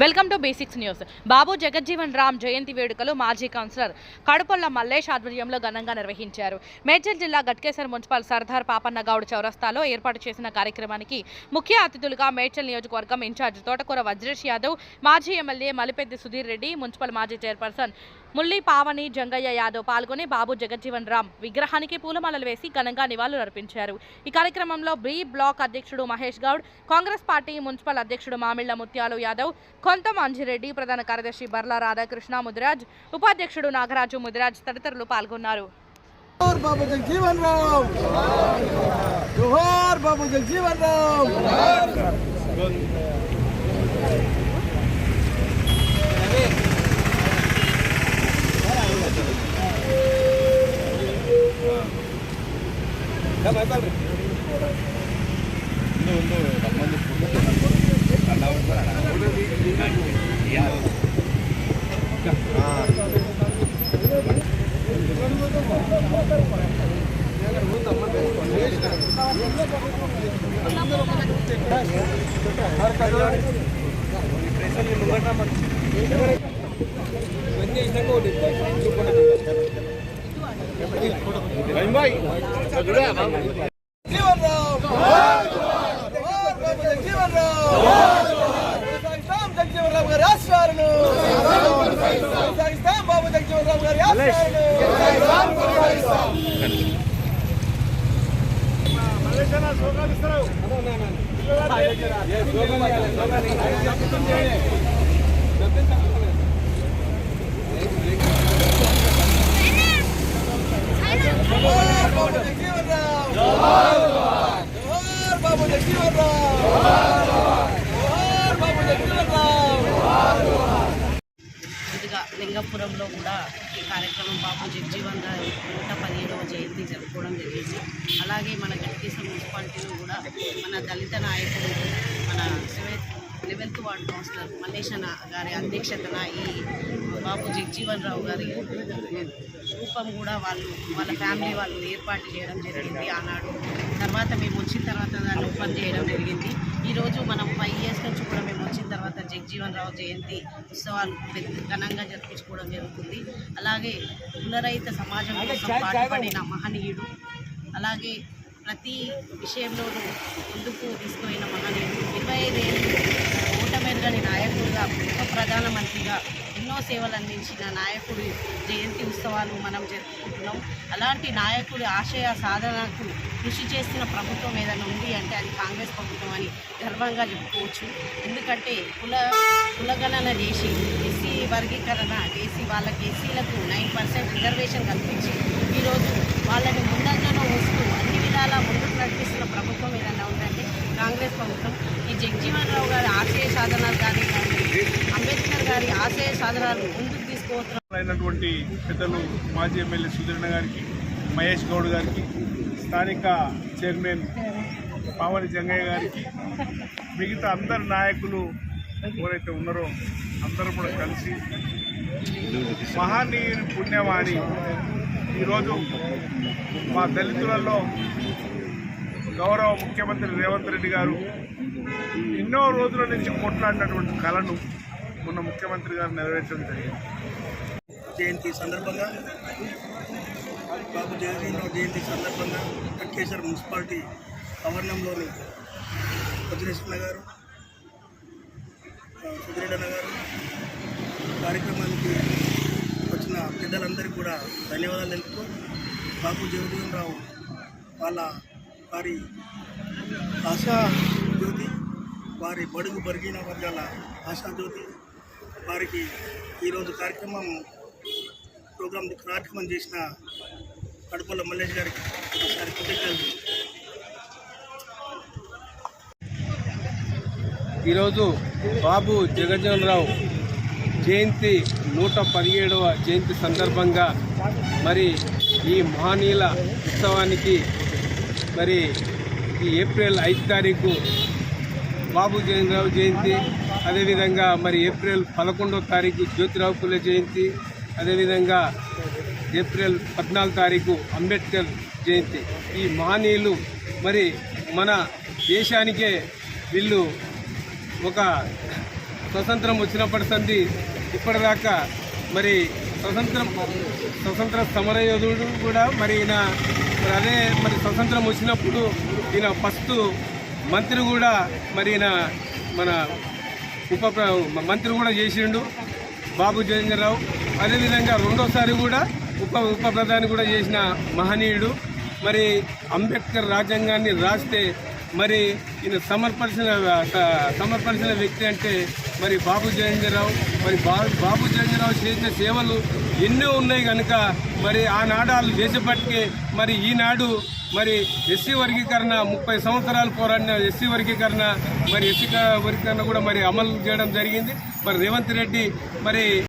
Welcome to basics news. Babu Jagjivan Ram Jayanti వేడుకలు మాజీ councillor కడుపొల్ల Mallesh ఆధ్వర్యంలో ఘనంగా నిర్వహించారు. మేడ్చల్ జిల్లా గట్కేసర్ మున్సిపల్ సర్దార్ పాపన్న గౌడ్ చౌరస్తాలో ఏర్పాటు చేసిన కార్యక్రమానికి ముఖ్య అతిథులుగా మేడ్చల్ నియోజకవర్గం ఇన్ఛార్జ్ తోటకూర వజ్రేష్ యాదవ్ మాజీ ఎమ్మెల్యే మలిపెద్ది సుధీర్ రెడ్డి మున్సిపల్ మాజీ చైర్పర్సన్ ముల్లి పావని జంగయ్య యాదవ్ పాల్గొని బాబు జగజ్జీవన్ రామ్ విగ్రహానికి పూలమాలలు వేసి ఘనంగా నివాళులు అర్పించారు. ఈ కార్యక్రమంలో బి బ్లాక్ అధ్యక్షుడు మహేష్ గౌడ్ కాంగ్రెస్ పార్టీ మున్సిపల్ అధ్యక్షుడు మామిళ్ళ ముత్యాలు యాదవ్ కొంత మాంజిరెడ్డి ప్రధాన కార్యదర్శి బర్లా రాధాకృష్ణ ముదిరాజ్ ఉపాధ్యక్షుడు నాగరాజు ముదిరాజ్ తదితరులు పాల్గొన్నారు. బాబు జగజీవన్ రామ్! జోహార్ బాబు జగజీవన్ రామ్! ఫోటో గారి ఆశయాలను కొనసాగిస్తాం. బాబు జగజీవన్ రామ్ గారు ఆశయాలను Come on, come on. ఈ కార్యక్రమం బాబు జగ్జీవన్ గారి నూట పదిహేడవ జయంతి జరుపుకోవడం జరిగింది. అలాగే మన గట్టిస మున్సిపాలిటీలో కూడా మన దళిత నాయకుడు మన seventh eleventh ward councillor Mallesha గారి అధ్యక్షతన ఈ బాబు జగ్జీవన్ రావు గారి రూపం కూడా వాళ్ళు వాళ్ళ ఫ్యామిలీ వాళ్ళు ఏర్పాటు చేయడం జరిగింది ఆనాడు. తర్వాత మేము వచ్చిన తర్వాత దాన్ని ఓపెన్ చేయడం జరిగింది. ఈరోజు మనం ఫైవ్ ఇయర్స్ నుంచి కూడా మేము వచ్చిన తర్వాత జగజీవన్ రావు జయంతి ఉత్సవాలు పెద్ద ఘనంగా జరిపించుకోవడం జరుగుతుంది. అలాగే కులరహిత సమాజం కోసం పాటుపడిన మహనీయుడు అలాగే ప్రతి విషయంలోనూ ముందుకు తీసుకుపోయిన మహనీయుడు. ఇరవై ఐదేళ్ళు ఓటమెరగని నాయకుడిగా ఉప ప్రధానమంత్రిగా ఎన్నో సేవలు అందించిన నాయకుడి జయంతి ఉత్సవాలు మనం జరుపుకుంటున్నాం. అలాంటి నాయకుడి ఆశయ సాధనకు కృషి చేస్తున్న ప్రభుత్వం ఏదైనా ఉంది అంటే అది కాంగ్రెస్ ప్రభుత్వం అని గర్వంగా చెప్పుకోవచ్చు. ఎందుకంటే కుల కులగణన చేసి ఎస్సీ వర్గీకరణ చేసి వాళ్ళకి ఎస్సీలకు నైన్ పర్సెంట్ రిజర్వేషన్ కల్పించి ఈరోజు వాళ్ళని ముందంజలో వస్తూ అన్ని విధాలా ముందుకు నడిపిస్తున్న ప్రభుత్వం ఏదైనా ఉందంటే కాంగ్రెస్ ప్రభుత్వం. ఈ జగజీవన్ రావు గారి ఆశయ సాధనాలు కానీ కానీ గారి ఆశయ సాధనాలు ముందుకు తీసుకుపోతున్న అయినటువంటి పెద్దలు మాజీ ఎమ్మెల్యే సుధీరణ గారికి మహేష్ గౌడ్ గారికి స్థానిక చైర్మన్ పావని జంగయ్య గారికి మిగతా అందరు నాయకులు ఎవరైతే ఉన్నారో అందరూ కూడా కలిసి మహానీయుని పుణ్యవాణి ఈరోజు మా దళితులలో గౌరవ ముఖ్యమంత్రి రేవంత్ రెడ్డి గారు ఎన్నో రోజుల నుంచి కొట్లాడినటువంటి కళను మొన్న ముఖ్యమంత్రి గారు నెరవేర్చడం జరిగింది. జయంతి సందర్భంగా బాబు జగజీవనరావు జయంతి సందర్భంగా కట్కేశ్వర మున్సిపాలిటీ ఆవరణంలోని వజ్రేశ్వర గారు ఆ, సుధీరన్న గారు కార్యక్రమానికి వచ్చిన పెద్దలందరికీ కూడా ధన్యవాదాలు తెలుపుతూ బాబు జగజీవనరావు వాళ్ళ వారి ఆశా జ్యోతి వారి బడుగు బరిగిన వర్గాల ఆశా జ్యోతి వారికి ఈరోజు కార్యక్రమం ప్రోగ్రాం కార్యక్రమం చేసిన కడుపుల మల్లేష్ గారికి ఒకసారి కృతజ్ఞతలు. ఈరోజు బాబు జగజ్జనరావు రావు జయంతి నూట పదిహేడవ జయంతి సందర్భంగా మరి ఈ మహనీయుల ఉత్సవానికి మరి ఈ ఏప్రిల్ ఐదు తారీఖు బాబు జగన్రావు జయంతి అదేవిధంగా మరి ఏప్రిల్ పదకొండవ తారీఖు జ్యోతిరావు పులే జయంతి అదేవిధంగా ఏప్రిల్ పద్నాలుగు తారీఖు అంబేద్కర్ జయంతి. ఈ మహనీయులు మరి మన దేశానికే వీళ్ళు ఒక స్వతంత్రం వచ్చినప్పటి సంది ఇప్పటిదాకా మరి స్వతంత్రం స్వతంత్ర సమరయోధుడు కూడా మరి ఈయన మరి అదే మరి స్వతంత్రం వచ్చినప్పుడు ఈయన ఫస్ట్ మంత్రి కూడా మరి ఈయన మన ఉప మంత్రి కూడా చేసిండు బాబు జయేంద్రరావు. అదేవిధంగా రెండోసారి కూడా ఉప ఉప ప్రధాని కూడా చేసిన మహనీయుడు. మరి అంబేద్కర్ రాజ్యాంగాన్ని రాస్తే మరి ఈయన సమర్పించిన స- సమర్పించిన వ్యక్తి అంటే మరి బాబు జయేంద్రరావు. మరి బా బాబు జయేంద్రరావు చేసిన సేవలు ఎన్నో ఉన్నాయి కనుక మరి ఆనాడు వాళ్ళు చేసేపటికే మరి ఈనాడు మరి ఎస్సీ వర్గీకరణ ముప్పై సంవత్సరాలు పోరాడిన ఎస్సీ వర్గీకరణ మరి ఎస్సీ వర్గీకరణ కూడా మరి అమలు చేయడం జరిగింది. మరి రేవంత్ రెడ్డి మరి